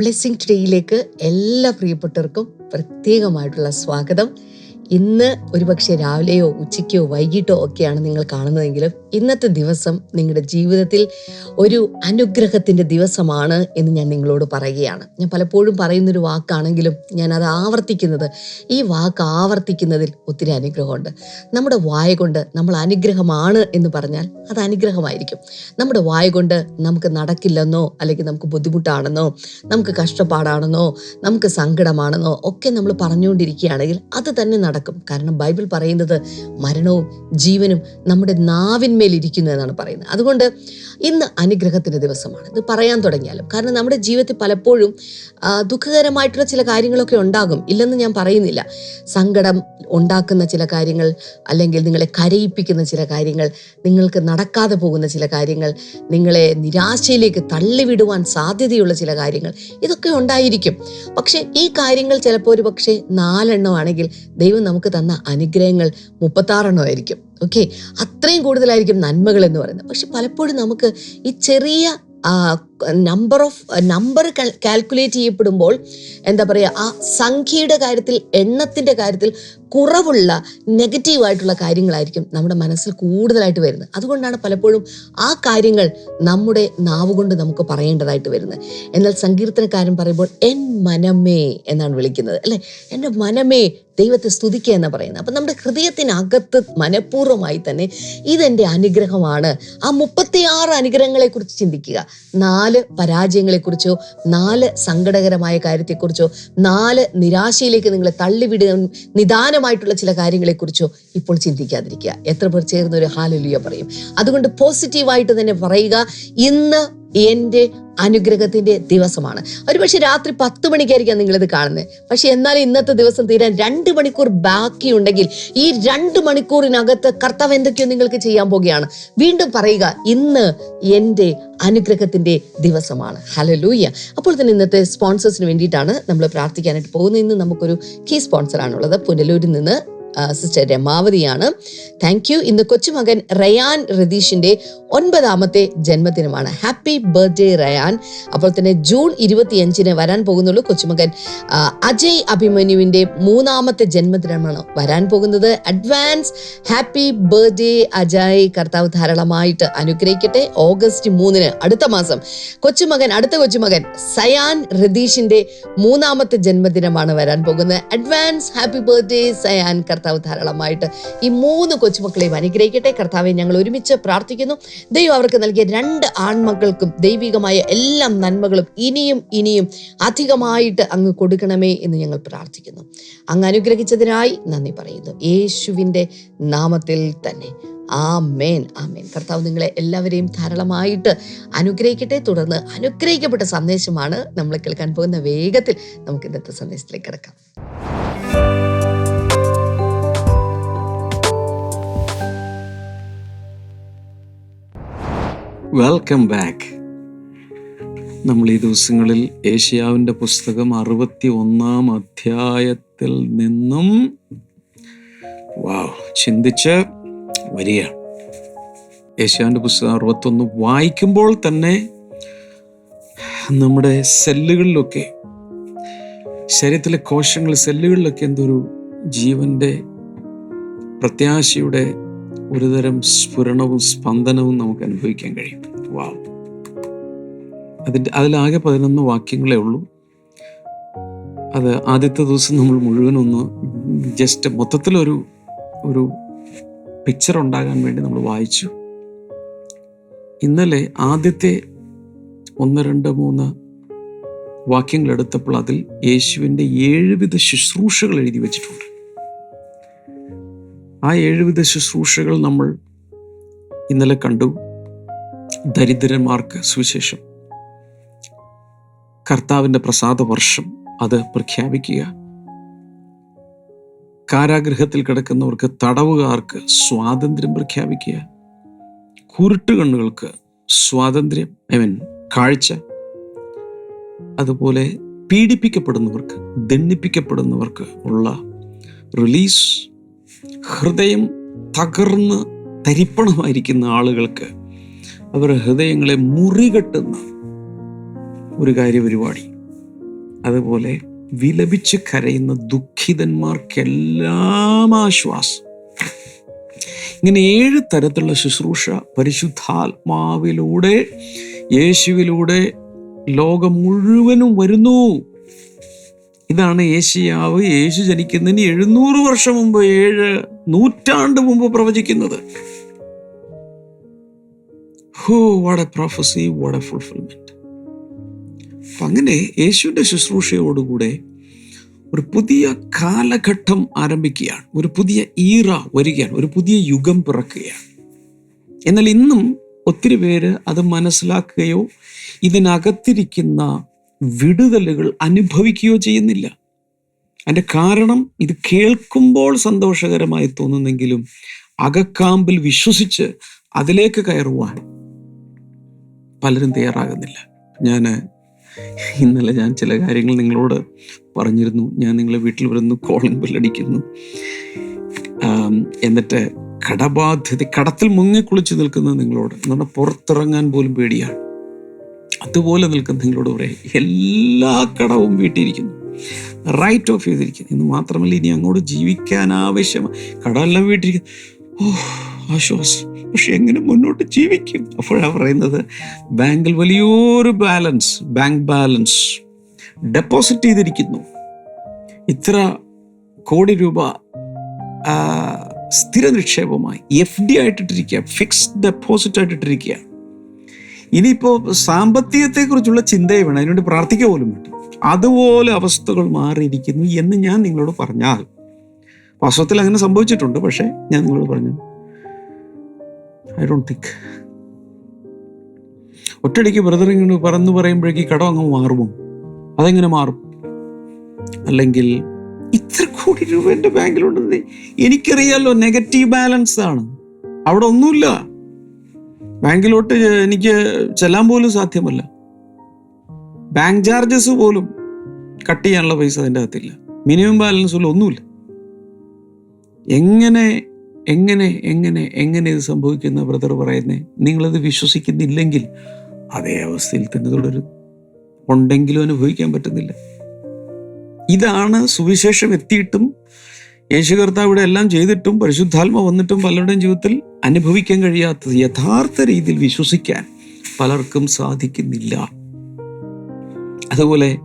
Blessing ടുഡേയിലേക്ക് എല്ലാ പ്രിയപ്പെട്ടവർക്കും പ്രത്യേകമായിട്ടുള്ള സ്വാഗതം. ഇന്ന് ഒരുപക്ഷെ രാവിലെയോ ഉച്ചയ്ക്കോ വൈകിട്ടോ ഒക്കെയാണ് നിങ്ങൾ കാണുന്നതെങ്കിലും ഇന്നത്തെ ദിവസം നിങ്ങളുടെ ജീവിതത്തിൽ ഒരു അനുഗ്രഹത്തിന്റെ ദിവസമാണ് എന്ന് ഞാൻ നിങ്ങളോട് പറയുകയാണ്. ഞാൻ പലപ്പോഴും പറയുന്നൊരു വാക്കാണെങ്കിലും ഞാൻ അത് ആവർത്തിക്കുന്നത് ഈ വാക്ക് ആവർത്തിക്കുന്നതിൽ ഒത്തിരി അനുഗ്രഹമുണ്ട്. നമ്മുടെ വായ കൊണ്ട് നമ്മൾ അനുഗ്രഹമാണ് എന്ന് പറഞ്ഞാൽ അത് അനുഗ്രഹമായിരിക്കും. നമ്മുടെ വായ കൊണ്ട് നമുക്ക് നടക്കില്ലെന്നോ അല്ലെങ്കിൽ നമുക്ക് ബുദ്ധിമുട്ടാണെന്നോ നമുക്ക് കഷ്ടപ്പാടാണെന്നോ നമുക്ക് സങ്കടമാണെന്നോ ഒക്കെ നമ്മൾ പറഞ്ഞുകൊണ്ടിരിക്കുകയാണെങ്കിൽ അത് തന്നെ നടക്കും. കാരണം ബൈബിൾ പറയുന്നത് മരണവും ജീവനും നമ്മുടെ നാവിന്മേൽ ഇരിക്കുന്നു എന്നാണ് പറയുന്നത്. അതുകൊണ്ട് ഇന്ന് അനുഗ്രഹത്തിന്റെ ദിവസമാണ്. ഇത് പറയാൻ തുടങ്ങിയാലും. കാരണം നമ്മുടെ ജീവിതത്തിൽ പലപ്പോഴും ദുഃഖകരമായിട്ടുള്ള ചില കാര്യങ്ങളൊക്കെ ഉണ്ടാകും. ഇല്ലെന്ന് ഞാൻ പറയുന്നില്ല. സങ്കടം ഉണ്ടാക്കുന്ന ചില കാര്യങ്ങൾ അല്ലെങ്കിൽ നിങ്ങളെ കരയിപ്പിക്കുന്ന ചില കാര്യങ്ങൾ നിങ്ങൾക്ക് നടക്കാതെ പോകുന്ന ചില കാര്യങ്ങൾ നിങ്ങളെ നിരാശയിലേക്ക് തള്ളിവിടുവാൻ സാധ്യതയുള്ള ചില കാര്യങ്ങൾ ഇതൊക്കെ ഉണ്ടായിരിക്കും. പക്ഷേ ഈ കാര്യങ്ങൾ ചിലപ്പോൾ ഒരു പക്ഷേ നാലെണ്ണമാണെങ്കിൽ ദൈവം നമുക്ക് തന്ന അനുഗ്രഹങ്ങൾ മുപ്പത്താറെണ്ണം ആയിരിക്കും. ഓക്കെ അത്രയും കൂടുതലായിരിക്കും നന്മകൾ എന്ന് പറയുന്നത്. പക്ഷെ പലപ്പോഴും നമുക്ക് ഈ ചെറിയ നമ്പർ ഓഫ് നമ്പർ കാൽക്കുലേറ്റ് ചെയ്യപ്പെടുമ്പോൾ എന്താ പറയുക ആ സംഖ്യയുടെ കാര്യത്തിൽ എണ്ണത്തിന്റെ കാര്യത്തിൽ കുറവുള്ള നെഗറ്റീവായിട്ടുള്ള കാര്യങ്ങളായിരിക്കും നമ്മുടെ മനസ്സിൽ കൂടുതലായിട്ട് വരുന്നത്. അതുകൊണ്ടാണ് പലപ്പോഴും ആ കാര്യങ്ങൾ നമ്മുടെ നാവ് കൊണ്ട് നമുക്ക് പറയേണ്ടതായിട്ട് വരുന്നത്. എന്നാൽ സങ്കീർത്തനക്കാരൻ പറയുമ്പോൾ എൻ മനമേ എന്നാണ് വിളിക്കുന്നത് അല്ലേ? എന്റെ മനമേ ദൈവത്തെ സ്തുതിക്കുക എന്ന് പറയുന്നത്. അപ്പം നമ്മുടെ ഹൃദയത്തിനകത്ത് മനഃപൂർവമായി തന്നെ ഇതെന്റെ അനുഗ്രഹമാണ്. ആ മുപ്പത്തിയാറ് അനുഗ്രഹങ്ങളെക്കുറിച്ച് ചിന്തിക്കുക. നാല് പരാജയങ്ങളെക്കുറിച്ചോ നാല് സങ്കടകരമായ കാര്യത്തെക്കുറിച്ചോ നാല് നിരാശയിലേക്ക് നിങ്ങളെ തള്ളിവിടുക നിദാനമായിട്ടുള്ള ചില കാര്യങ്ങളെക്കുറിച്ചോ ഇപ്പോൾ ചിന്തിക്കാതിരിക്കുക. എത്ര പേർ ചേർന്ന് ഒരു ഹാലലിയ പറയും. അതുകൊണ്ട് പോസിറ്റീവായിട്ട് തന്നെ പറയുക. ഇന്ന് എന്റെ അനുഗ്രഹത്തിന്റെ ദിവസമാണ്. ഒരുപക്ഷെ രാത്രി പത്ത് മണിക്കായിരിക്കാം നിങ്ങളിത് കാണുന്നത്. പക്ഷെ എന്നാൽ ഇന്നത്തെ ദിവസം തീരാൻ രണ്ട് മണിക്കൂർ ബാക്കിയുണ്ടെങ്കിൽ ഈ രണ്ട് മണിക്കൂറിനകത്ത് കർത്താവ് എന്തൊക്കെയോ നിങ്ങൾക്ക് ചെയ്യാൻ പോകുകയാണ് വീണ്ടും പറയുക ഇന്ന് എന്റെ അനുഗ്രഹത്തിന്റെ ദിവസമാണ്. ഹലലൂയ്യ അപ്പോൾ തന്നെ ഇന്നത്തെ സ്പോൺസേഴ്സിന് വേണ്ടിയിട്ടാണ് നമ്മൾ പ്രാർത്ഥിക്കാനായിട്ട് പോകുന്നത്. ഇന്ന് നമുക്കൊരു കീ സ്പോൺസറാണുള്ളത് പുനലൂരിൽ നിന്ന് സിസ്റ്റർ രമാവതിയാണ്. താങ്ക് യു ഇന്ന് കൊച്ചുമകൻ റയാൻ രതീഷിന്റെ ഒൻപതാമത്തെ ജന്മദിനമാണ്. Happy birthday Rayan. അപ്പോൾ തന്നെ ജൂൺ ഇരുപത്തിയഞ്ചിന് വരാൻ പോകുന്നുള്ളൂ കൊച്ചുമകൻ. അജയ് അഭിമന്യുവിന്റെ മൂന്നാമത്തെ ജന്മദിനമാണ് വരാൻ പോകുന്നത്. Advance happy birthday Ajay. കർത്താവ് ധാരാളമായിട്ട് അനുഗ്രഹിക്കട്ടെ. ഓഗസ്റ്റ് മൂന്നിന് അടുത്ത മാസം കൊച്ചുമകൻ അടുത്ത കൊച്ചുമകൻ സയാൻ രതീഷിന്റെ മൂന്നാമത്തെ ജന്മദിനമാണ് വരാൻ പോകുന്നത്. Advance happy birthday Sayan. ധാരാളമായിട്ട് ഈ മൂന്ന് കൊച്ചുമക്കളെയും അനുഗ്രഹിക്കട്ടെ. കർത്താവെ ഞങ്ങൾ ഒരുമിച്ച് പ്രാർത്ഥിക്കുന്നു. ദൈവം അവർക്ക് നൽകിയ രണ്ട് ആൺമക്കൾക്കും ദൈവികമായ എല്ലാ നന്മകളും ഇനിയും ഇനിയും അധികമായിട്ട് അങ്ങ് കൊടുക്കണമേ എന്ന് ഞങ്ങൾ പ്രാർത്ഥിക്കുന്നു. അങ്ങ് അനുഗ്രഹിച്ചതിനായി നന്ദി പറയുന്നു. യേശുവിന്റെ നാമത്തിൽ തന്നെ. ആ മേൻ ആ മേൻ കർത്താവ് നിങ്ങളെ എല്ലാവരെയും ധാരാളമായിട്ട് അനുഗ്രഹിക്കട്ടെ. തുടർന്ന് അനുഗ്രഹിക്കപ്പെട്ട സന്ദേശമാണ് നമ്മൾ കേൾക്കാൻ പോകുന്ന വേഗത്തിൽ നമുക്ക് ഇന്നത്തെ സന്ദേശത്തിലേക്ക് കിടക്കാം. വെൽക്കം ബാക്ക് നമ്മൾ ഈ ദിവസങ്ങളിൽ ഏഷ്യാവിന്റെ പുസ്തകം അറുപത്തി ഒന്നാം അധ്യായത്തിൽ നിന്നും വാവ് ചിന്തിച്ച് വരികയാണ്. ഏഷ്യാവിന്റെ പുസ്തകം അറുപത്തൊന്ന് വായിക്കുമ്പോൾ തന്നെ നമ്മുടെ സെല്ലുകളിലൊക്കെ ശരീരത്തിലെ കോശങ്ങൾ സെല്ലുകളിലൊക്കെ എന്തൊരു ജീവന്റെ പ്രത്യാശയുടെ ഒരുതരം സ്ഫുരണവും സ്പന്ദനവും നമുക്ക് അനുഭവിക്കാൻ കഴിയും. വാവ്. അതിന്റെ അതിലാകെ പതിനൊന്ന് വാക്യങ്ങളേ ഉള്ളൂ. അത് ആദ്യത്തെ ദിവസം നമ്മൾ മുഴുവനൊന്ന് ജസ്റ്റ് മൊത്തത്തിലൊരു ഒരു പിക്ചർ ഉണ്ടാകാൻ വേണ്ടി നമ്മൾ വായിച്ചു. ഇന്നലെ ആദ്യത്തെ ഒന്ന് രണ്ട് മൂന്ന് വാക്യങ്ങൾ എടുത്തപ്പോൾ അതിൽ യേശുവിന്റെ ഏഴുവിധ ശുശ്രൂഷകൾ എഴുതി വെച്ചിട്ടുണ്ട്. ആ ഏഴുവിധ ശുശ്രൂഷകൾ നമ്മൾ ഇന്നലെ കണ്ടു. ദരിദ്രന്മാർക്ക് സുവിശേഷം. കർത്താവിന്റെ പ്രസാദ വർഷം അത് പ്രഖ്യാപിക്കുക. കാരാഗ്രഹത്തിൽ കിടക്കുന്നവർക്ക് തടവുകാർക്ക് സ്വാതന്ത്ര്യം പ്രഖ്യാപിക്കുക. കുരുട്ടുകണ്ണുകൾക്ക് സ്വാതന്ത്ര്യം ഐ മീൻ കാഴ്ച. അതുപോലെ പീഡിപ്പിക്കപ്പെടുന്നവർക്ക് ദണ്ണിപ്പിക്കപ്പെടുന്നവർക്ക് ഉള്ള റിലീസ് ഹൃദയം തകർന്ന് തരിപ്പണമായിരിക്കുന്ന ആളുകൾക്ക് അവരുടെ ഹൃദയങ്ങളെ മുറികെട്ടുന്ന ഒരു കാര്യപരിപാടി. അതുപോലെ വിലപിച്ച് കരയുന്ന ദുഃഖിതന്മാർക്കെല്ലാം ആശ്വാസം. ഇങ്ങനെ ഏഴ് തരത്തിലുള്ള ശുശ്രൂഷ പരിശുദ്ധാത്മാവിലൂടെ യേശുവിലൂടെ ലോകം മുഴുവനും വരുന്നു. ഇതാണ് ഏഷ്യാവ് യേശു ജനിക്കുന്നതിന് എഴുന്നൂറ് വർഷം മുമ്പ് ഏഴ് നൂറ്റാണ്ട് മുമ്പ് പ്രവചിക്കുന്നത്. What a what a fulfilment അങ്ങനെ യേശുവിന്റെ ശുശ്രൂഷയോടുകൂടെ ഒരു പുതിയ കാലഘട്ടം ആരംഭിക്കുകയാണ്. ഒരു പുതിയ ഈറ വരികയാണ്. ഒരു പുതിയ യുഗം പിറക്കുകയാണ്. എന്നാൽ ഇന്നും ഒത്തിരി പേര് അത് മനസ്സിലാക്കുകയോ ഇതിനകത്തിരിക്കുന്ന വിടുതലുകൾ അനുഭവിക്കുകയോ ചെയ്യുന്നില്ല. അതിന്റെ കാരണം ഇത് കേൾക്കുമ്പോൾ സന്തോഷകരമായി തോന്നുന്നെങ്കിലും അകക്കാമ്പിൽ വിശ്വസിച്ച് അതിലേക്ക് കയറുവാൻ പലരും തയ്യാറാകുന്നില്ല. ഞാൻ ഇന്നലെ ഞാൻ ചില കാര്യങ്ങൾ നിങ്ങളോട് പറഞ്ഞിരുന്നു. ഞാൻ നിങ്ങളെ വീട്ടിൽ വരുന്നു കോളിംഗ് ബില്ലടിക്കുന്നു. എന്നിട്ട് കടബാധ്യത കടത്തിൽ മുങ്ങിക്കുളിച്ച് നിൽക്കുന്ന നിങ്ങളോട് എന്ന് പറഞ്ഞാൽ പുറത്തിറങ്ങാൻ പോലും പേടിയാണ്. അതുപോലെ നിൽക്കുന്ന നിങ്ങളോട് പറയാം എല്ലാ കടവും വീട്ടിയിരിക്കുന്നു. റൈറ്റ് ഓഫ് ചെയ്തിരിക്കുന്നു. എന്ന് മാത്രമല്ല ഇനി അങ്ങോട്ട് ജീവിക്കാൻ ആവശ്യം. കടമെല്ലാം വീട്ടിരിക്കുന്നു. ഓ ആശ്വാസം. പക്ഷെ എങ്ങനെ മുന്നോട്ട് ജീവിക്കും? അപ്പോഴാണ് പറയുന്നത് ബാങ്കിൽ വലിയൊരു ബാലൻസ് ബാങ്ക് ബാലൻസ് ഡെപ്പോസിറ്റ് ചെയ്തിരിക്കുന്നു. ഇത്ര കോടി രൂപ സ്ഥിര നിക്ഷേപമായി എഫ് ഡി ആയിട്ടിട്ടിരിക്കുക ഫിക്സ്ഡ് ഡെപ്പോസിറ്റ് ആയിട്ടിട്ടിരിക്കുക ഇനിയിപ്പോൾ സാമ്പത്തികത്തെക്കുറിച്ചുള്ള ചിന്തയെ വേണം അതിനുവേണ്ടി പ്രാർത്ഥിക്കുക പോലും വേണ്ടി. അതുപോലെ അവസ്ഥകൾ മാറിയിരിക്കുന്നു എന്ന് ഞാൻ നിങ്ങളോട് പറഞ്ഞാൽ വാസ്തവത്തിൽ അങ്ങനെ സംഭവിച്ചിട്ടുണ്ട് പക്ഷേ ഞാൻ നിങ്ങളോട് പറഞ്ഞു ഐ ഡോണ്ട് തിങ്ക് ഒറ്റടിക്ക് ബ്രദർ ഇങ്ങനെ പറന്ന് പറയുമ്പോഴേക്ക് കടം അങ്ങ് മാറുമോ? അതെങ്ങനെ മാറും? അല്ലെങ്കിൽ ഇത്ര കോടി രൂപ എന്റെ ബാങ്കിലുണ്ടെന്ന് എനിക്കറിയാലോ നെഗറ്റീവ് ബാലൻസ് ആണ് അവിടെ ഒന്നുമില്ല. ബാങ്കിലോട്ട് എനിക്ക് ചെല്ലാൻ പോലും സാധ്യമല്ല. ബാങ്ക് ചാർജസ് പോലും കട്ട് ചെയ്യാനുള്ള പൈസ അതിന്റെ അകത്തില്ല. മിനിമം ബാലൻസ് പോലും ഒന്നുമില്ല. എങ്ങനെ എങ്ങനെ എങ്ങനെ എങ്ങനെ ഇത് സംഭവിക്കുന്ന ബ്രദർ പറയുന്നേ? നിങ്ങളത് വിശ്വസിക്കുന്നില്ലെങ്കിൽ അതേ അവസ്ഥയിൽ തന്നെ തുടരും. ഉണ്ടെങ്കിലും അനുഭവിക്കാൻ പറ്റുന്നില്ല. ഇതാണ് സുവിശേഷം എത്തിയിട്ടും യേശു കർത്താവ് ഇവിടെ എല്ലാം ചെയ്തിട്ടും പരിശുദ്ധാത്മ വന്നിട്ടും പലരുടെയും ജീവിതത്തിൽ അനുഭവിക്കാൻ കഴിയാത്തത് യഥാർത്ഥ രീതിയിൽ വിശ്വസിക്കാൻ പലർക്കും സാധിക്കുന്നില്ല. അതുപോലെ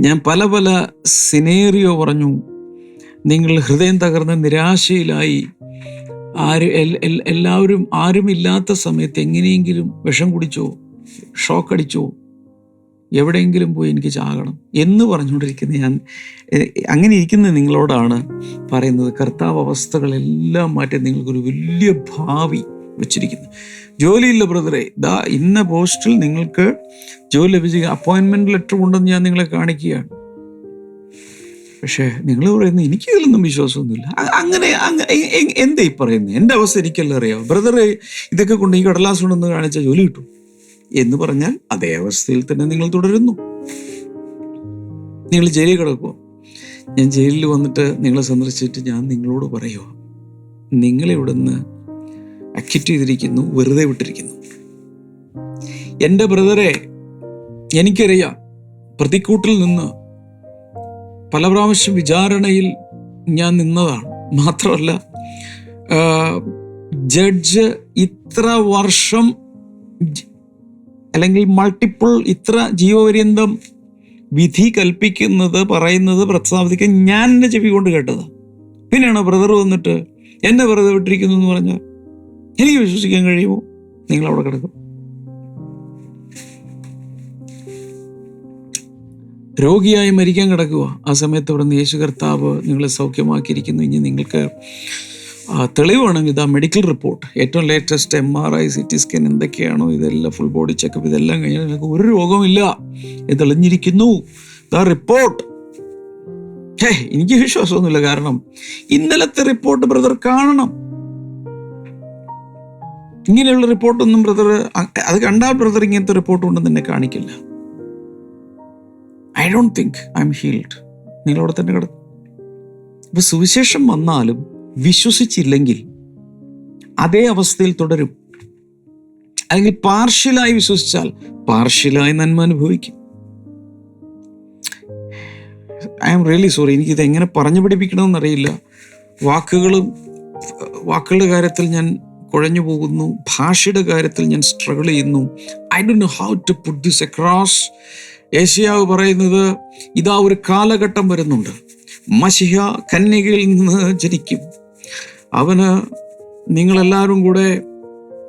ഞാൻ പല പല സിനേറിയോ പറഞ്ഞു. നിങ്ങൾ ഹൃദയം തകർന്ന് നിരാശയിലായി. ആര് എല്ലാവരും ആരുമില്ലാത്ത സമയത്ത് എങ്ങനെയെങ്കിലും വിഷം കുടിച്ചോ ഷോക്ക് അടിച്ചോ എവിടെയെങ്കിലും പോയി എനിക്ക് ചാകണം എന്ന് പറഞ്ഞുകൊണ്ടിരിക്കുന്ന ഞാൻ അങ്ങനെ ഇരിക്കുന്ന നിങ്ങളോടാണ് പറയുന്നത്. കർത്താവ് അവസ്ഥകളെല്ലാം മാറ്റി നിങ്ങൾക്കൊരു വലിയ ഭാവി വെച്ചിരിക്കുന്നു. ജോലിയില്ല ബ്രദറെ. ദാ ഇന്ന പോസ്റ്റിൽ നിങ്ങൾക്ക് ജോലി ലഭിച്ച അപ്പോയിൻമെന്റ് ലെറ്റർ കൊണ്ടെന്ന് ഞാൻ നിങ്ങളെ കാണിക്കുകയാണ്. പക്ഷേ നിങ്ങൾ പറയുന്നത് എനിക്ക് ഇതിലൊന്നും വിശ്വാസമൊന്നുമില്ല അങ്ങനെ എന്താ ഈ പറയുന്നത്? എന്റെ അവസ്ഥ എനിക്കല്ല അറിയാം ബ്രദറെ ഇതൊക്കെ കൊണ്ട് ഈ കടലാസ് കൊണ്ടൊന്ന് കാണിച്ചാൽ ജോലി കിട്ടും എന്ന് പറഞ്ഞാൽ അതേ അവസ്ഥയിൽ തന്നെ നിങ്ങൾ തുടരുന്നു. നിങ്ങൾ ജയിലിൽ കിടക്കുമോ ഞാൻ ജയിലിൽ വന്നിട്ട് നിങ്ങളെ സന്ദർശിച്ചിട്ട് ഞാൻ നിങ്ങളോട് പറയുക നിങ്ങളെ ഇവിടുന്ന് അക്വിറ്റ് ചെയ്തിരിക്കുന്നു വെറുതെ വിട്ടിരിക്കുന്നു. എന്റെ ബ്രദറെ എനിക്കറിയാം പ്രതിക്കൂട്ടിൽ നിന്ന് പല പ്രാവശ്യം വിചാരണയിൽ ഞാൻ നിന്നതാണ്. മാത്രമല്ല ജഡ്ജ് ഇത്ര വർഷം അല്ലെങ്കിൽ മൾട്ടിപ്പിൾ ഇത്ര ജീവപര്യന്തം വിധി കൽപ്പിക്കുന്നത് പറയുന്നത് പ്രസ്താവിക്കാൻ ഞാൻ എന്നെ ചെവി കൊണ്ട് കേട്ടത്. പിന്നെയാണ് ബ്രദർ വന്നിട്ട് എന്നെ വെറുതെ വിട്ടിരിക്കുന്നു എന്ന് പറഞ്ഞാൽ എനിക്ക് വിശ്വസിക്കാൻ കഴിയുമോ? നിങ്ങൾ അവിടെ കിടക്കും. രോഗിയായി മരിക്കാൻ കിടക്കുക ആ സമയത്ത് നിന്ന് യേശു കർത്താവ് നിങ്ങളെ സൗഖ്യമാക്കിയിരിക്കുന്നു. ഇനി നിങ്ങൾക്ക് തെളിവാണെങ്കിൽ ഇതാ മെഡിക്കൽ റിപ്പോർട്ട് ഏറ്റവും latest M R I C T scan എന്തൊക്കെയാണോ ഇതെല്ലാം ഫുൾ ബോഡി ചെക്കപ്പ് ഇതെല്ലാം കഴിഞ്ഞാൽ നിങ്ങൾക്ക് ഒരു രോഗമില്ല ഇത് തെളിഞ്ഞിരിക്കുന്നു. ദ റിപ്പോർട്ട് ഹേ എനിക്ക് വിശ്വാസമൊന്നുമില്ല. കാരണം ഇന്നലത്തെ റിപ്പോർട്ട് ബ്രദർ കാണണം. ഇങ്ങനെയുള്ള റിപ്പോർട്ടൊന്നും ബ്രദർ അത് കണ്ടാൽ ബ്രദർ ഇങ്ങനത്തെ റിപ്പോർട്ട് ഒന്നും എന്നെ കാണിക്കില്ല. I don't think I'm healed നിങ്ങളവിടെ തന്നെ കിടക്കും. ഇപ്പൊ സുവിശേഷം വന്നാലും വിശ്വസിച്ചില്ലെങ്കിൽ അതേ അവസ്ഥയിൽ തുടരും. അല്ലെങ്കിൽ പാർഷ്യലായി വിശ്വസിച്ചാൽ പാർഷ്യലായി നന്മ അനുഭവിക്കും. ഐ ആം റിയലി സോറി എനിക്കിത് എങ്ങനെ പറഞ്ഞു പഠിപ്പിക്കണമെന്നറിയില്ല വാക്കുകളും വാക്കുകളുടെ കാര്യത്തിൽ ഞാൻ കുഴഞ്ഞു പോകുന്നു. ഭാഷയുടെ കാര്യത്തിൽ ഞാൻ സ്ട്രഗിൾ ചെയ്യുന്നു. I do how to put this across ഏഷ്യാവ് പറയുന്നത് ഇതാ ഒരു കാലഘട്ടം വരുന്നുണ്ട്. മഷിഹ കന്യകയിൽ നിന്ന് ജനിക്കും. അവന് നിങ്ങളെല്ലാവരും കൂടെ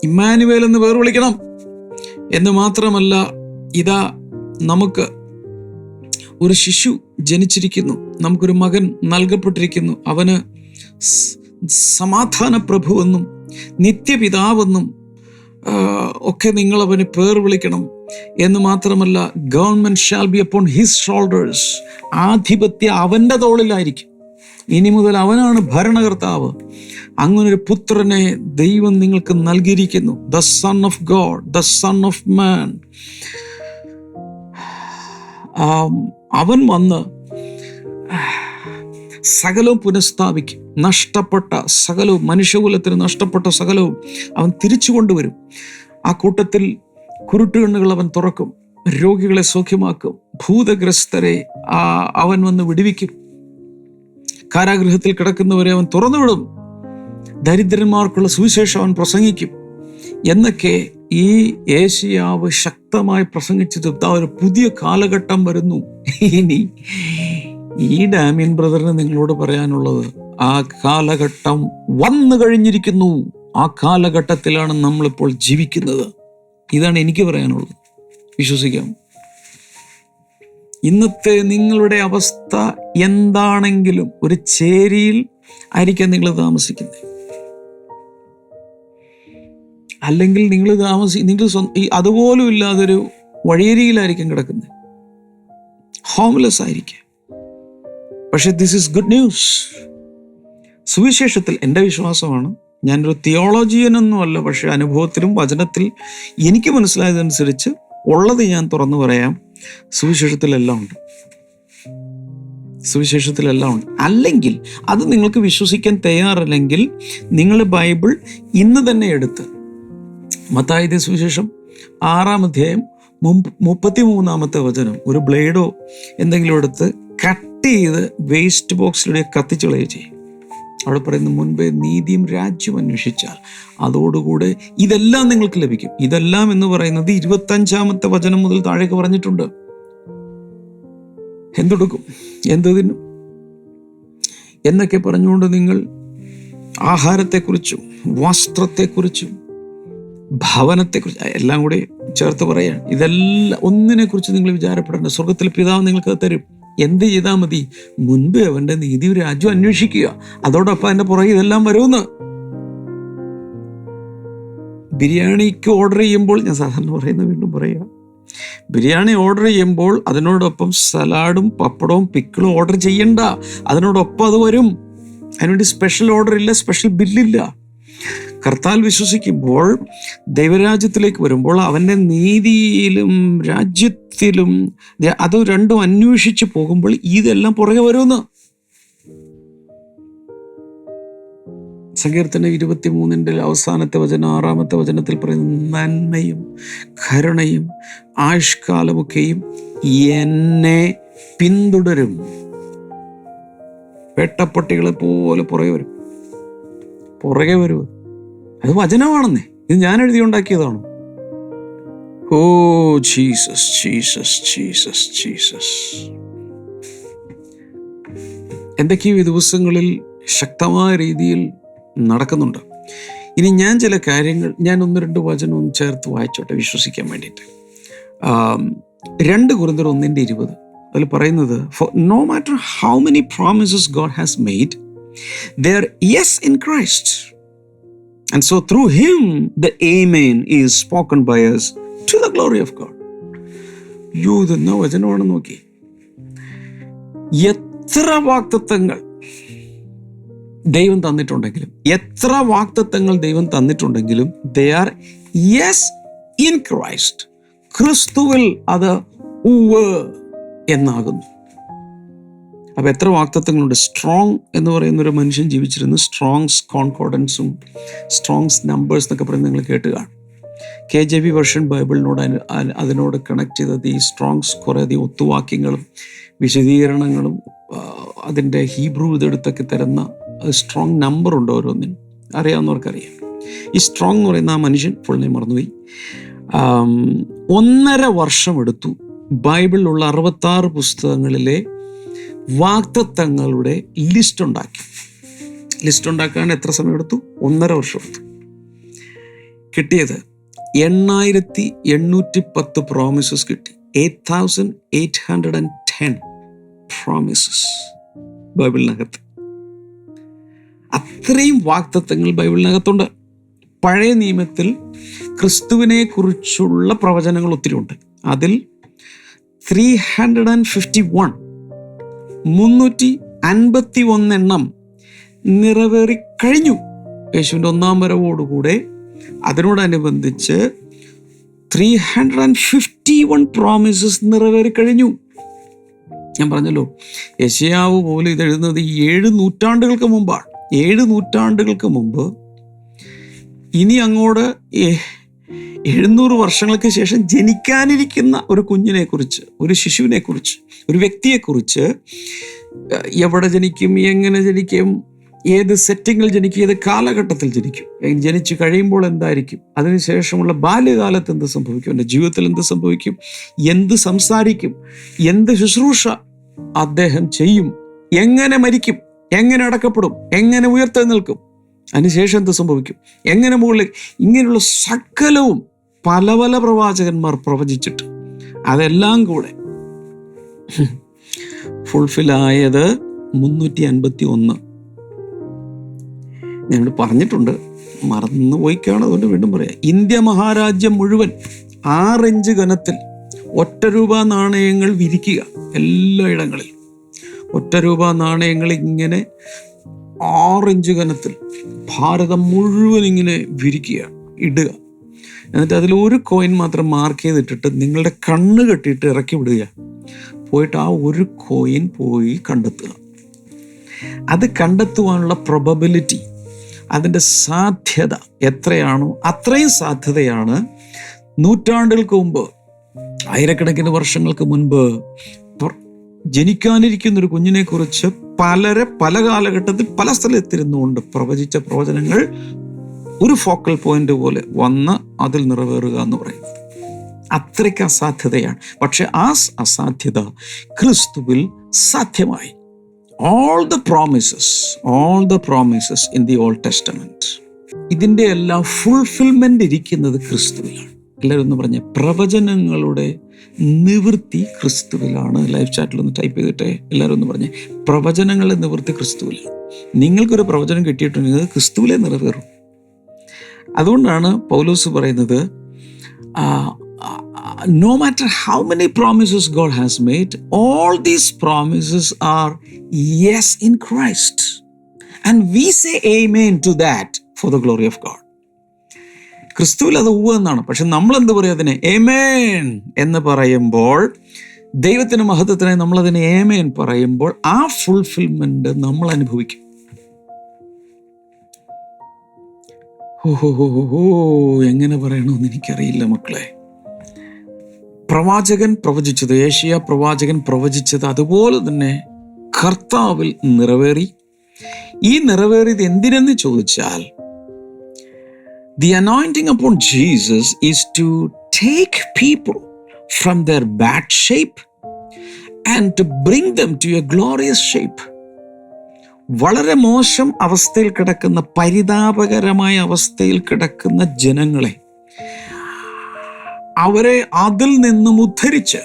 ഇമ്മാനുവേൽ എന്ന് പേർ വിളിക്കണം. എന്ന് മാത്രമല്ല ഇതാ നമുക്ക് ഒരു ശിശു ജനിച്ചിരിക്കുന്നു. നമുക്കൊരു മകൻ നൽകപ്പെട്ടിരിക്കുന്നു. അവന് സമാധാന പ്രഭുവെന്നും നിത്യപിതാവെന്നും ഒക്കെ നിങ്ങൾ അവന് പേർ വിളിക്കണം. എന്ന് മാത്രമല്ല government shall be upon his shoulders ആധിപത്യം അവന്റെ തോളിലായിരിക്കും. ഇനി മുതൽ അവനാണ് ഭരണകർത്താവ്. അങ്ങനൊരു പുത്രനെ ദൈവം നിങ്ങൾക്ക് നൽകിയിരിക്കുന്നു. The son of God the son of man അവൻ വന്ന് സകലവും പുനഃസ്ഥാപിക്കും. നഷ്ടപ്പെട്ട സകലവും മനുഷ്യകുലത്തിന് നഷ്ടപ്പെട്ട സകലവും അവൻ തിരിച്ചു കൊണ്ടുവരും. ആ കൂട്ടത്തിൽ കുരുട്ടുകണ്ണുകൾ അവൻ തുറക്കും. രോഗികളെ സൗഖ്യമാക്കും. ഭൂതഗ്രസ്തരെ അവൻ വന്ന് വിടുവിക്കും. കാരാഗൃഹത്തിൽ കിടക്കുന്നവരെ അവൻ തുറന്നുവിടും. ദരിദ്രന്മാർക്കുള്ള സുവിശേഷം അവൻ പ്രസംഗിക്കും. എന്നൊക്കെ ഈ ഏഷ്യാവ് ശക്തമായി പ്രസംഗിച്ചു ഒരു പുതിയ കാലഘട്ടം വരുന്നു. ഇനി ഈ ഡാമിയൻ ബ്രദറിന് നിങ്ങളോട് പറയാനുള്ളത് ആ കാലഘട്ടം വന്നു കഴിഞ്ഞിരിക്കുന്നു. ആ കാലഘട്ടത്തിലാണ് നമ്മളിപ്പോൾ ജീവിക്കുന്നത്. ഇതാണ് എനിക്ക് പറയാനുള്ളത്. വിശ്വസിക്കാം. ഇന്നത്തെ നിങ്ങളുടെ അവസ്ഥ എന്താണെങ്കിലും ഒരു ചേരിയിൽ ആയിരിക്കാം നിങ്ങൾ താമസിക്കുന്നത്. അല്ലെങ്കിൽ നിങ്ങൾ താമസി നിങ്ങൾ അതുപോലും ഇല്ലാതൊരു വഴിയരിയിലായിരിക്കും കിടക്കുന്നത്. ഹോംലെസ് ആയിരിക്കും പക്ഷെ ദിസ് ഇസ് ഗുഡ് ന്യൂസ് സുവിശേഷത്തിൽ എന്റെ വിശ്വാസമാണ് ഞാനൊരു തിയോളജിയനൊന്നുമല്ല പക്ഷെ അനുഭവത്തിലും വചനത്തിൽ എനിക്ക് മനസ്സിലായതനുസരിച്ച് ഉള്ളത് ഞാൻ തുറന്നു പറയാം. സുവിശേഷത്തിലെല്ലാം ഉണ്ട്. സുവിശേഷത്തിലെല്ലാം ഉണ്ട്. അല്ലെങ്കിൽ അത് നിങ്ങൾക്ക് വിശ്വസിക്കാൻ തയ്യാറല്ലെങ്കിൽ നിങ്ങൾ ബൈബിൾ ഇന്ന് തന്നെ എടുത്ത്. മത്തായത്തെ സുവിശേഷം ആറാം അധ്യായം മുപ്പത്തി മൂന്നാമത്തെ വചനം. ഒരു ബ്ലേഡോ എന്തെങ്കിലും എടുത്ത് കട്ട് ചെയ്ത് വേസ്റ്റ് ബോക്സിലൂടെ കത്തിച്ചു കളയുകയും ചെയ്യും. അവിടെ പറയുന്ന മുൻപേ നീതിയും രാജ്യം അന്വേഷിച്ചാൽ അതോടുകൂടെ ഇതെല്ലാം നിങ്ങൾക്ക് ലഭിക്കും. ഇതെല്ലാം എന്ന് പറയുന്നത് ഇരുപത്തഞ്ചാമത്തെ വചനം മുതൽ താഴേക്ക് പറഞ്ഞിട്ടുണ്ട്. എന്തെടുക്കും? എന്തതിനും എന്നൊക്കെ പറഞ്ഞുകൊണ്ട് നിങ്ങൾ ആഹാരത്തെക്കുറിച്ചും വസ്ത്രത്തെക്കുറിച്ചും ഭവനത്തെക്കുറിച്ച് എല്ലാം കൂടി ചേർത്ത് പറയാൻ. ഇതെല്ലാം ഒന്നിനെക്കുറിച്ച് നിങ്ങൾ വിചാരപ്പെടേണ്ട. സ്വർഗത്തിൽ പിതാവ് നിങ്ങൾക്ക് തരും. എന്ത് ചെയ്താൽ മതി? മുൻപ് അവന്റെ നീതി രാജ്യം അന്വേഷിക്കുക. അതോടൊപ്പം അതിന്റെ പുറകെ ഇതെല്ലാം വരുമെന്ന് ബിരിയാണിക്ക് ഓർഡർ ചെയ്യുമ്പോൾ ഞാൻ സാധാരണ പറയുന്നത് വീണ്ടും പറയുക ബിരിയാണി ഓർഡർ ചെയ്യുമ്പോൾ അതിനോടൊപ്പം സലാഡും പപ്പടവും പിക്കിളും ഓർഡർ ചെയ്യണ്ട. അതിനോടൊപ്പം അത് വരും. അതിനുവേണ്ടി സ്പെഷ്യൽ ഓർഡർ ഇല്ല സ്പെഷ്യൽ ബില്ലില്ല കർത്താൽ വിശ്വസിക്കുമ്പോൾ ദൈവരാജ്യത്തിലേക്ക് വരുമ്പോൾ അവന്റെ നീതിയിലും രാജ്യത്തിലും അത് രണ്ടും അന്വേഷിച്ച് പോകുമ്പോൾ ഇതെല്ലാം പുറകെ വരുമെന്ന്. സങ്കീർത്തന ഇരുപത്തി മൂന്നിന്റെ അവസാനത്തെ വചനം ആറാമത്തെ വചനത്തിൽ പറയുന്നു നന്മയും കരുണയും ആയുഷ്കാലമൊക്കെയും എന്നെ പിന്തുടരും. വെട്ടപ്പട്ടികളെ പോലെ പുറകെ വരും. പുറകെ വരും. അത് വചനമാണെന്നേ. ഇത് ഞാൻ എഴുതി ഉണ്ടാക്കിയതാണോ oh Jesus Jesus Jesus Jesus. എന്തൊക്കെയോ ഈ ദിവസങ്ങളിൽ ശക്തമായ രീതിയിൽ നടക്കുന്നുണ്ട്. ഇനി ഞാൻ ചില കാര്യങ്ങൾ ഞാൻ ഒന്ന് രണ്ട് വചനം ഒന്ന് ചേർത്ത് വായിച്ചോട്ടെ വിശ്വസിക്കാൻ വേണ്ടിയിട്ട്. രണ്ട് കുറിന്തർ ഒന്നിന്റെ ഇരുപത്. അതിൽ പറയുന്നത് for no matter how many promises God has made they're yes in Christ and so through him, the Amen is spoken by us to the glory of God. യോ എന്നോ വചനമാണെന്ന് നോക്കി. എത്ര വാക്തത്വങ്ങൾ ദൈവം തന്നിട്ടുണ്ടെങ്കിലും എത്ര വാക്തത്വങ്ങൾ ദൈവം തന്നിട്ടുണ്ടെങ്കിലും they are yes in Christ ക്രിസ്തുവിൽ അത് ഉവ് എന്നാകുന്നു. അപ്പൊ എത്ര വാക്തത്വങ്ങളുണ്ട്? സ്ട്രോങ് എന്ന് പറയുന്ന ഒരു മനുഷ്യൻ ജീവിച്ചിരുന്നു. സ്ട്രോങ്സ് കോൺകോർഡൻസും സ്ട്രോങ്സ് നമ്പേഴ്സ് എന്നൊക്കെ പറയുന്നത് നിങ്ങൾ കേട്ട് കെ ജെ ബി വെർഷൻ ബൈബിളിനോട് അതിനോട് കണക്ട് ചെയ്തത് ഈ സ്ട്രോങ്സ് കുറേ അധികം ഒത്തുവാക്യങ്ങളും വിശദീകരണങ്ങളും അതിന്റെ ഹീബ്രു ഇതെടുത്തൊക്കെ തരുന്ന സ്ട്രോങ് നമ്പർ ഉണ്ട് ഓരോന്നിനും. അറിയാവുന്നവർക്കറിയാം. ഈ സ്ട്രോങ് എന്ന് പറയുന്ന ആ മനുഷ്യൻ ഫുൾ മറന്നുപോയി. ഒന്നര വർഷം എടുത്തു ബൈബിളിലുള്ള അറുപത്താറ് പുസ്തകങ്ങളിലെ വാക്തത്വങ്ങളുടെ ലിസ്റ്റ് ഉണ്ടാക്കി. ലിസ്റ്റ് ഉണ്ടാക്കാൻ എത്ര സമയം എടുത്തു ഒന്നര വർഷം എടുത്തു കിട്ടിയത് എണ്ണായിരത്തി എണ്ണൂറ്റി പത്ത് പ്രോമിസസ് കിട്ടി. Eight thousand eight hundred and ten promises ബൈബിളിനകത്ത്. അത്രയും വാക്തത്വങ്ങൾ ബൈബിളിനകത്തുണ്ട്. പഴയ നിയമത്തിൽ ക്രിസ്തുവിനെ കുറിച്ചുള്ള പ്രവചനങ്ങൾ ഒത്തിരി ഉണ്ട്. അതിൽ three hundred and fifty one മുന്നൂറ്റി അൻപത്തി ഒന്നെണ്ണം നിറവേറി കഴിഞ്ഞു. യേശുവിന്റെ ഒന്നാം വരവോടുകൂടെ അതിനോടനുബന്ധിച്ച് three hundred and fifty one promises നിറവേറി കഴിഞ്ഞു. ഞാൻ പറഞ്ഞല്ലോ യശയാവ് പോലെ ഇത് എഴുതുന്നത് ഏഴ് നൂറ്റാണ്ടുകൾക്ക് മുമ്പാണ്. ഏഴ് നൂറ്റാണ്ടുകൾക്ക് മുമ്പ് ഇനി അങ്ങോട്ട് എഴുന്നൂറ് വർഷങ്ങൾക്ക് ശേഷം ജനിക്കാനിരിക്കുന്ന ഒരു കുഞ്ഞിനെ കുറിച്ച് ഒരു ശിശുവിനെ കുറിച്ച് ഒരു വ്യക്തിയെക്കുറിച്ച് എവിടെ ജനിക്കും എങ്ങനെ ജനിക്കും ഏത് സെറ്റിങ്ങിൽ ജനിക്കും ഏത് കാലഘട്ടത്തിൽ ജനിക്കും ജനിച്ചു കഴിയുമ്പോൾ എന്തായിരിക്കും അതിനുശേഷമുള്ള ബാല്യകാലത്ത് എന്ത് സംഭവിക്കും എന്റെ ജീവിതത്തിൽ എന്ത് സംഭവിക്കും എന്ത് സംസാരിക്കും എന്ത് ശുശ്രൂഷ അദ്ദേഹം ചെയ്യും എങ്ങനെ മരിക്കും എങ്ങനെ അടക്കപ്പെടും എങ്ങനെ ഉയർത്തെഴുന്നേൽക്കും അതിനുശേഷം എന്ത് സംഭവിക്കും എങ്ങനെ മുകളിൽ ഇങ്ങനെയുള്ള സകലവും പല പല പ്രവാചകന്മാർ പ്രവചിച്ചിട്ട് അതെല്ലാം കൂടെ ഫുൾഫിൽ ആയത് മുന്നൂറ്റി അൻപത്തി ഒന്ന് ഞങ്ങൾ പറഞ്ഞിട്ടുണ്ട്. മറന്നു പോയിക്കാണ് കാണും അതുകൊണ്ട് വീണ്ടും പറയാം. ഇന്ത്യ മഹാരാജ്യം മുഴുവൻ ആറിഞ്ച് ഘനത്തിൽ ഒറ്റ രൂപ നാണയങ്ങൾ വിരിക്കുക എല്ലായിടങ്ങളിലും ഒറ്റ രൂപ നാണയങ്ങൾ ഇങ്ങനെ ആറിഞ്ച് ഘനത്തിൽ ഭാരതം മുഴുവൻ ഇങ്ങനെ വിരിക്കുക ഇടുക. എന്നിട്ട് അതിൽ ഒരു കോയിൻ മാത്രം മാർക്ക് ചെയ്തിട്ടിട്ട് നിങ്ങളുടെ കണ്ണ് കെട്ടിയിട്ട് ഇറക്കി വിടുക. പോയിട്ട് ആ ഒരു കോയിൻ പോയി കണ്ടെത്തുക. അത് കണ്ടെത്തുവാനുള്ള പ്രൊബബിലിറ്റി അതിന്റെ സാധ്യത എത്രയാണോ അത്രയും സാധ്യതയാണ്. നൂറ്റാണ്ടുകൾക്ക് മുമ്പ് ആയിരക്കണക്കിന് വർഷങ്ങൾക്ക് മുൻപ് ജനിക്കാനിരിക്കുന്ന ഒരു കുഞ്ഞിനെക്കുറിച്ച് പലരെ പല കാലഘട്ടത്തിൽ പല സ്ഥലത്തിരുന്നുകൊണ്ട് പ്രവചിച്ച പ്രവചനങ്ങൾ ഒരു ഫോക്കൽ പോയിന്റ് പോലെ വന്ന് അതിൽ നിറവേറുക എന്ന് പറയും. അത്രയ്ക്ക് അസാധ്യതയാണ്. പക്ഷെ ആ അസാധ്യത ക്രിസ്തുവിൽ സാധ്യമായി. All the promises all the promises in the old testament ഇതിന്റെ എല്ലാം ഫുൾഫിൽമെന്റ് ഇരിക്കുന്നത് ക്രിസ്തുവിലാണ്. എല്ലാവരും ഒന്ന് പറഞ്ഞ പ്രവചനങ്ങളുടെ നിവൃത്തി ക്രിസ്തുവിലാണ്. ലൈവ് ചാറ്റിൽ ഒന്ന് ടൈപ്പ് ചെയ്തിട്ടെ എല്ലാവരും ഒന്ന് പറഞ്ഞേ പ്രവചനങ്ങളുടെ നിവൃത്തി ക്രിസ്തുവിലാണ്. നിങ്ങൾക്കൊരു പ്രവചനം കിട്ടിയിട്ടുണ്ടെങ്കിൽ അത് ക്രിസ്തുവിലെ നിറവേറും. അതുകൊണ്ടാണ് പൗലോസ് പറയുന്നത് no matter how many promises God has made all these promises are yes in Christ and we say amen to that for the glory of God ക്രിസ്തുവിൽ അത് ഊവ് എന്നാണ്. പക്ഷെ നമ്മൾ എന്ത് പറയും അതിനെ? ഏമേൻ എന്ന് പറയുമ്പോൾ ദൈവത്തിന് മഹത്വത്തിനായി നമ്മളതിനെ ഏമേൻ പറയുമ്പോൾ ആ ഫുൾഫിൽമെന്റ് നമ്മൾ അനുഭവിക്കും. ഓ എങ്ങനെ പറയണമെന്ന് എനിക്കറിയില്ല മക്കളെ. പ്രവാചകൻ പ്രവചിച്ചത് ഏഷ്യ പ്രവാചകൻ പ്രവചിച്ചത് അതുപോലെ തന്നെ കർത്താവിൽ നിറവേറി. ഈ നിറവേറിയത് എന്തിനെന്ന് ചോദിച്ചാൽ the anointing upon Jesus is to take people from their bad shape and to bring them to a glorious shape വളരെ മോശം അവസ്ഥയിൽ കിടക്കുന്ന പരിതാപകരമായ അവസ്ഥയിൽ കിടക്കുന്ന ജനങ്ങളെ അവരെ അതിൽ നിന്നും ഉദ്ധരിച്ച്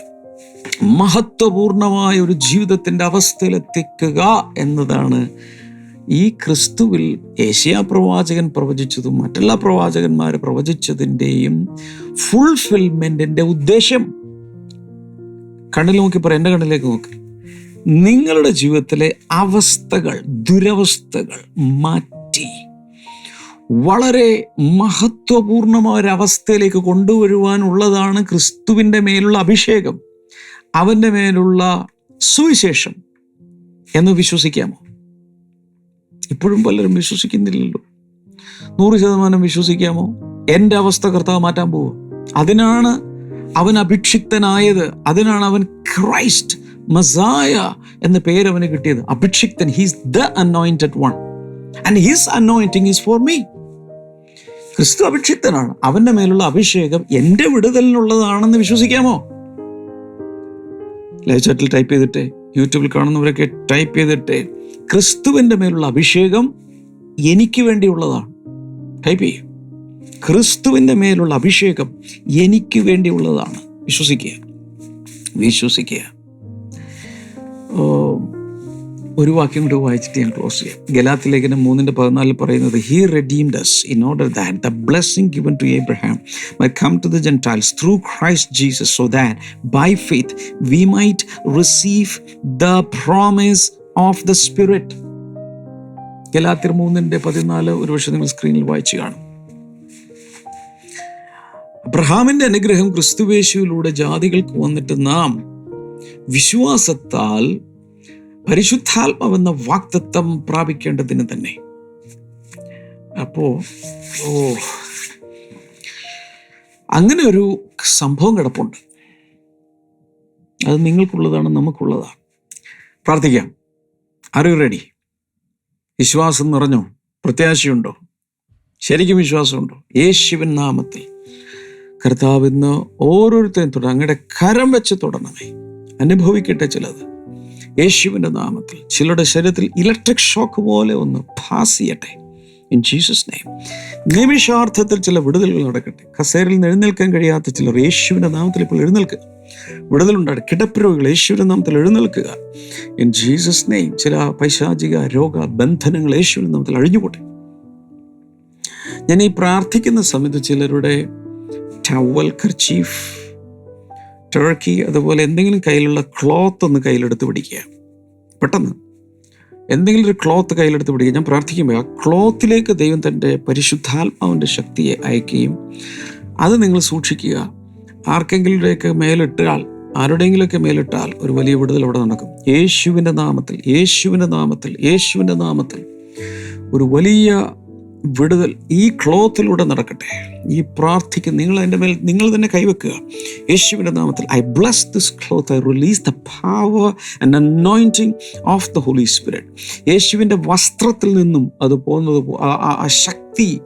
മഹത്വപൂർണമായ ഒരു ജീവിതത്തിന്റെ അവസ്ഥയിലെത്തിക്കുക എന്നതാണ് ഈ ക്രിസ്തുവിൽ ഏഷ്യാ പ്രവാചകൻ പ്രവചിച്ചതും മറ്റുള്ള പ്രവാചകന്മാർ പ്രവചിച്ചതിന്റെയും ഫുൾഫിൽമെന്റിന്റെ ഉദ്ദേശം. കണ്ണിൽ നോക്കി പറ എന്റെ കണ്ണിലേക്ക് നോക്ക്. നിങ്ങളുടെ ജീവിതത്തിലെ അവസ്ഥകൾ ദുരവസ്ഥകൾ മാറ്റി. വളരെ മഹത്വപൂർണമായ ഒരു അവസ്ഥയിലേക്ക് കൊണ്ടുവരുവാനുള്ളതാണ് ക്രിസ്തുവിന്റെ മേലുള്ള അഭിഷേകം. അവന്റെ മേലുള്ള സുവിശേഷം എന്ന് വിശ്വസിക്കാമോ? ഇപ്പോഴും പലരും വിശ്വസിക്കുന്നില്ലല്ലോ. നൂറ് ശതമാനം വിശ്വസിക്കാമോ? എന്റെ അവസ്ഥ കർത്താവ് മാറ്റാൻ പോവുക. അതിനാണ് അവൻ അഭിക്ഷിക്തനായത് അതിനാണ് അവൻ ക്രൈസ്റ്റ് മസായ എന്ന പേര് അവന് കിട്ടിയത്. അഭിഷിക്തൻ he's the anointed one and his anointing is for me ക്രിസ്തു അഭിഷിക്തനാണ്. അവന്റെ മേലുള്ള അഭിഷേകം എന്റെ വിടുതലിനുള്ളതാണെന്ന് വിശ്വസിക്കാമോ? ലൈവ് ചാറ്റിൽ ടൈപ്പ് ചെയ്തിട്ട്? യൂട്യൂബിൽ കാണുന്നവരൊക്കെ ടൈപ്പ് ചെയ്തിട്ട്? ക്രിസ്തുവിന്റെ മേലുള്ള അഭിഷേകം എനിക്ക് വേണ്ടിയുള്ളതാണ്. ടൈപ്പ് ചെയ്യും. ക്രിസ്തുവിന്റെ മേലുള്ള അഭിഷേകം എനിക്ക് വേണ്ടിയുള്ളതാണ്. വിശ്വസിക്കുക. വിശ്വസിക്കുക. ഒരു വാക്യം കൂടി വായിച്ചിട്ട് ഞാൻ ക്ലോസ് ചെയ്യാം. ഗലാത്തി ലേഖനം മൂന്നിന്റെ പതിനാലിൽ പറയുന്നത് he redeemed us in order that the blessing given to Abraham may come to the Gentiles through Christ Jesus so that by faith we might receive the promise of the spirit ഗലാത്തിർ മൂന്നിന്റെ പതിനാല് ഒരുപക്ഷെ നിങ്ങൾ സ്ക്രീനിൽ വായിച്ചു കാണും. അബ്രഹാമിന്റെ അനുഗ്രഹം ക്രിസ്തുവേശുവിലൂടെ ജാതികൾക്ക് വന്നിട്ട് നാം വിശ്വാസത്താൽ പരിശുദ്ധാത്മാവെന്ന വാക്തത്വം പ്രാപിക്കേണ്ടതിന് തന്നെ. അപ്പോ ഓ അങ്ങനെ ഒരു സംഭവം കിടപ്പുണ്ട്. അത് നിങ്ങൾക്കുള്ളതാണ് നമുക്കുള്ളതാണ്. പ്രാർത്ഥിക്കാം. ആർ റെഡി വിശ്വാസം നിറഞ്ഞോ? പ്രത്യാശയുണ്ടോ? ശരിക്കും വിശ്വാസമുണ്ടോ? യേശുവിൻ നാമത്തിൽ. കർത്താവ് ഇന്ന് ഓരോരുത്തരും തൊട്ട് അങ്ങയുടെ കരം വെച്ച് തൊടണമേ അനുഭവിക്കട്ടെ ചിലത്. യേശുവിന്റെ നാമത്തിൽ ചിലരുടെ ശരീരത്തിൽ ഇലക്ട്രിക് ഷോക്ക് പോലെ ഒന്ന് പാസ് ചെയ്യട്ടെ. ഇൻ ജീസസ് നെയിം നിമിഷാർത്ഥത്തിൽ ചില വിടുതലുകൾ നടക്കട്ടെ. കസേരയിൽ നിന്ന് എഴുന്നേൽക്കാൻ കഴിയാത്ത ചിലർ യേശുവിന്റെ നാമത്തിൽ ഇപ്പോൾ എഴുന്നേൽക്കുക. വിടുതലുണ്ടാകും കിടപ്പ് യേശുവിന്റെ നാമത്തിൽ എഴുന്നേൽക്കുക. ഇൻ ജീസസ് നെയിം ചില പൈശാചിക രോഗ ബന്ധനങ്ങൾ യേശുവിന്റെ നാമത്തിൽ അഴിഞ്ഞുകൂട്ടെ. ഞാൻ ഈ പ്രാർത്ഥിക്കുന്ന സമയത്ത് ചിലരുടെ ടവൽ കർച്ചീഫ് ടർക്കി അതുപോലെ എന്തെങ്കിലും കയ്യിലുള്ള ക്ലോത്ത് ഒന്ന് കയ്യിലെടുത്ത് പിടിക്കുക. പെട്ടെന്ന്. എന്തെങ്കിലും ഒരു ക്ലോത്ത് കയ്യിലെടുത്ത് പിടിക്കുക. ഞാൻ പ്രാർത്ഥിക്കുമ്പോൾ ആ ക്ലോത്തിലേക്ക് ദൈവം തന്റെ പരിശുദ്ധാത്മാവിന്റെ ശക്തിയെ അയക്കുകയും അത് നിങ്ങൾ സൂക്ഷിക്കുക. ആർക്കെങ്കിലുടെയൊക്കെ മേലിട്ടാൽ ആരുടെയെങ്കിലുമൊക്കെ മേലിട്ടാൽ ഒരു വലിയ വിടുതൽ അവിടെ നടക്കും. യേശുവിന്റെ നാമത്തിൽ യേശുവിന്റെ നാമത്തിൽ യേശുവിന്റെ നാമത്തിൽ. ഒരു വലിയ വിടുതൽ ഈ ക്ലോത്തിലൂടെ നടക്കട്ടെ. ഈ പ്രാർത്ഥിക്കുന്ന നിങ്ങൾ എന്റെ മേൽ നിങ്ങൾ തന്നെ കൈവെക്കുക. യേശുവിന്റെ നാമത്തിൽ I bless this cloth I release the power and anointing of the holy spirit യേശുവിന്റെ വസ്ത്രത്തിൽ നിന്നും അത് പോകുന്നത് ആ ശക്തി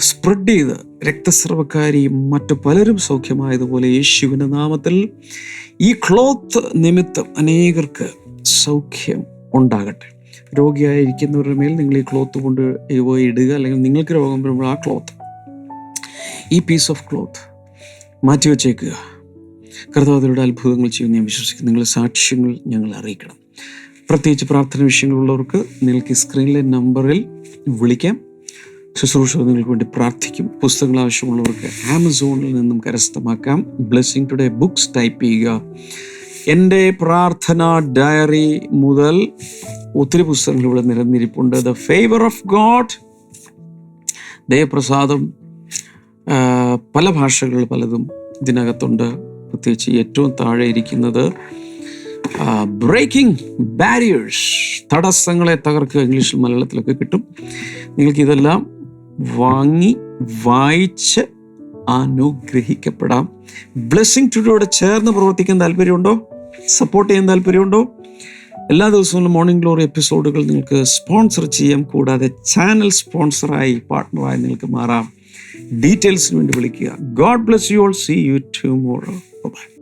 സ്പ്രെഡ് ചെയ്ത് രക്തസ്രവക്കാരിയും മറ്റു പലരും സൗഖ്യമായതുപോലെ യേശുവിന്റെ നാമത്തിൽ ഈ ക്ലോത്ത് നിമിത്തം അനേകർക്ക് സൗഖ്യം ഉണ്ടാകട്ടെ. രോഗിയായിരിക്കുന്നവരുടെ മേൽ നിങ്ങൾ ഈ ക്ലോത്ത് കൊണ്ട് പോയി ഇടുക. അല്ലെങ്കിൽ നിങ്ങൾക്ക് രോഗം വരുമ്പോൾ ആ ക്ലോത്ത് ഈ പീസ് ഓഫ് ക്ലോത്ത് മാറ്റി വച്ചേക്കുക. കർത്താവതിലൂടെ അത്ഭുതങ്ങൾ ചെയ്യുമെന്ന് ഞാൻ വിശ്വസിക്കുന്നു. നിങ്ങളുടെ സാക്ഷ്യങ്ങൾ ഞങ്ങൾ അറിയിക്കണം. പ്രത്യേകിച്ച് പ്രാർത്ഥന വിഷയങ്ങളുള്ളവർക്ക് നിങ്ങൾക്ക് ഈ സ്ക്രീനിലെ നമ്പറിൽ വിളിക്കാം. ശുശ്രൂഷ നിങ്ങൾക്ക് വേണ്ടി പ്രാർത്ഥിക്കും. പുസ്തകങ്ങൾ ആവശ്യമുള്ളവർക്ക് ആമസോണിൽ നിന്നും കരസ്ഥമാക്കാം. ബ്ലെസ്സിങ് ടുഡേ ബുക്സ് ടൈപ്പ് ചെയ്യുക. എന്റെ പ്രാർത്ഥന ഡയറി മുതൽ ഒത്തിരി പുസ്തകങ്ങൾ ഇവിടെ നിരന്നിരിപ്പുണ്ട് ദ ഫേവർ ഓഫ് ഗോഡ് ദയപ്രസാദം പല ഭാഷകളിൽ പലതും ഇതിനകത്തുണ്ട്. പ്രത്യേകിച്ച് ഏറ്റവും താഴെ ഇരിക്കുന്നത് ബ്രേക്കിംഗ് ബാരിയേഴ്സ് തടസ്സങ്ങളെ തകർക്കുക. ഇംഗ്ലീഷിൽ മലയാളത്തിലൊക്കെ കിട്ടും. നിങ്ങൾക്ക് ഇതെല്ലാം വാങ്ങി വായിച്ച് അനുഗ്രഹിക്കപ്പെടാം. ബ്ലെസ്സിങ് ടുഡോടെ ചേർന്ന് പ്രവർത്തിക്കാൻ താല്പര്യമുണ്ടോ? സപ്പോർട്ട് ചെയ്യാൻ താല്പര്യമുണ്ടോ? എല്ലാ ദിവസവും മോർണിംഗ് ഗ്ലോറി എപ്പിസോഡുകൾ നിങ്ങൾക്ക് സ്പോൺസർ ചെയ്യാം. കൂടാതെ ചാനൽ സ്പോൺസറായി പാർട്ട്ണറായി നിങ്ങൾക്ക് മാറാം. ഡീറ്റെയിൽസിന് വേണ്ടി വിളിക്കുക. God bless you all see you tomorrow bye